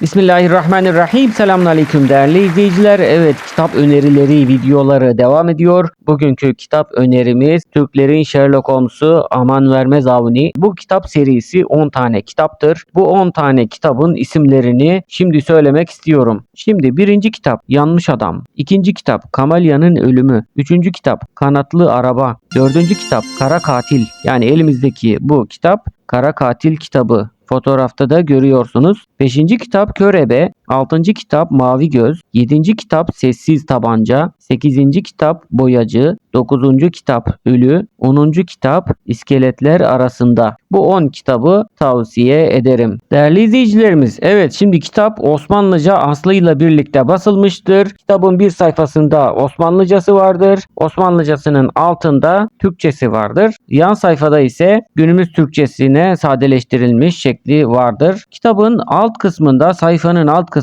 Bismillahirrahmanirrahim. Selamünaleyküm değerli izleyiciler. Evet kitap önerileri videoları devam ediyor. Bugünkü kitap önerimiz Türklerin Sherlock Holmes'u Aman Vermez Avni. Bu kitap serisi 10 tane kitaptır. Bu 10 tane kitabın isimlerini şimdi söylemek istiyorum. Şimdi birinci kitap Yanmış Adam. ikinci kitap Kamalya'nın Ölümü. Üçüncü kitap Kanatlı Araba. Dördüncü kitap Kara Katil. Yani elimizdeki bu kitap Kara Katil kitabı. Fotoğrafta da görüyorsunuz. 5. kitap Körebe, 6. kitap Mavi Göz, 7. kitap Sessiz Tabanca, 8. kitap Boyacı, 9. kitap Ölü, 10. kitap İskeletler Arasında. Bu 10 kitabı tavsiye ederim. Değerli izleyicilerimiz, evet şimdi kitap Osmanlıca aslıyla birlikte basılmıştır. Kitabın bir sayfasında Osmanlıcası vardır. Osmanlıcasının altında Türkçesi vardır. Yan sayfada ise günümüz Türkçesine sadeleştirilmiş şekli vardır. Kitabın alt kısmında, sayfanın alt kısmında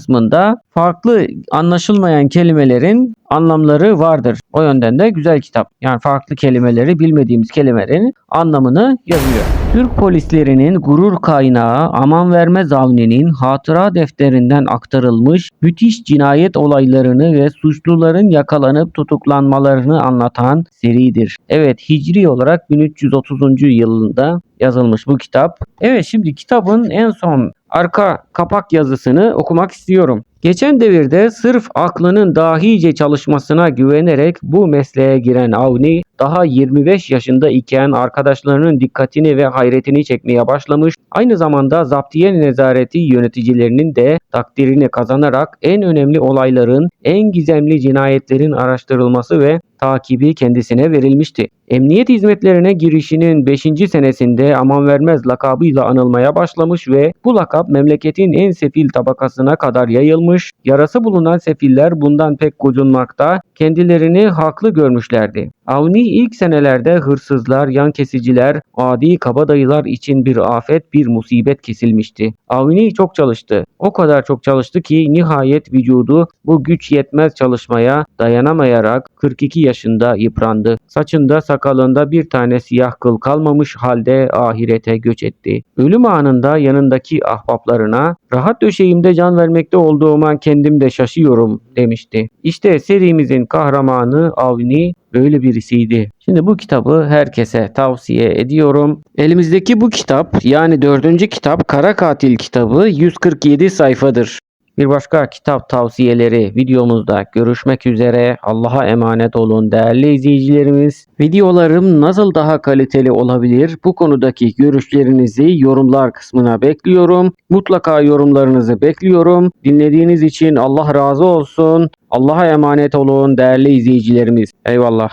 farklı anlaşılmayan kelimelerin anlamları vardır. O yönden de güzel kitap. Yani farklı kelimeleri, bilmediğimiz kelimelerin anlamını yazıyor. Türk polislerinin gurur kaynağı Aman Vermez Avni'nin hatıra defterinden aktarılmış müthiş cinayet olaylarını ve suçluların yakalanıp tutuklanmalarını anlatan seridir. Evet Hicri olarak 1330. yılında yazılmış bu kitap. Evet şimdi kitabın en son arka kapak yazısını okumak istiyorum. Geçen devirde sırf aklının dahice çalışmasına güvenerek bu mesleğe giren Avni daha 25 yaşında iken arkadaşlarının dikkatini ve hayretini çekmeye başlamış. Aynı zamanda zaptiye nezareti yöneticilerinin de takdirini kazanarak en önemli olayların, en gizemli cinayetlerin araştırılması ve takibi kendisine verilmişti. Emniyet hizmetlerine girişinin 5. senesinde aman vermez lakabıyla anılmaya başlamış ve bu lakap memleketin en sefil tabakasına kadar yayılmış. Yarası bulunan sefiller bundan pek gocunmakta, kendilerini haklı görmüşlerdi. Avni ilk senelerde hırsızlar, yan kesiciler, adi kabadayılar için bir afet, bir musibet kesilmişti. Avni çok çalıştı. O kadar çok çalıştı ki nihayet vücudu bu güç yetmez çalışmaya dayanamayarak 42 yaşında yıprandı. Saçında sakalında bir tane siyah kıl kalmamış halde ahirete göç etti. Ölüm anında yanındaki ahbaplarına rahat döşeğimde can vermekte olduğuma kendim de şaşıyorum demişti. İşte serimizin kahramanı Avni böyle birisiydi. Şimdi bu kitabı herkese tavsiye ediyorum. Elimizdeki bu kitap yani dördüncü kitap Kara Katil kitabı 147 sayfadır. Bir başka kitap tavsiyeleri videomuzda görüşmek üzere. Allah'a emanet olun değerli izleyicilerimiz. Videolarım nasıl daha kaliteli olabilir? Bu konudaki görüşlerinizi yorumlar kısmına bekliyorum. Mutlaka yorumlarınızı bekliyorum. Dinlediğiniz için Allah razı olsun. Allah'a emanet olun değerli izleyicilerimiz. Eyvallah.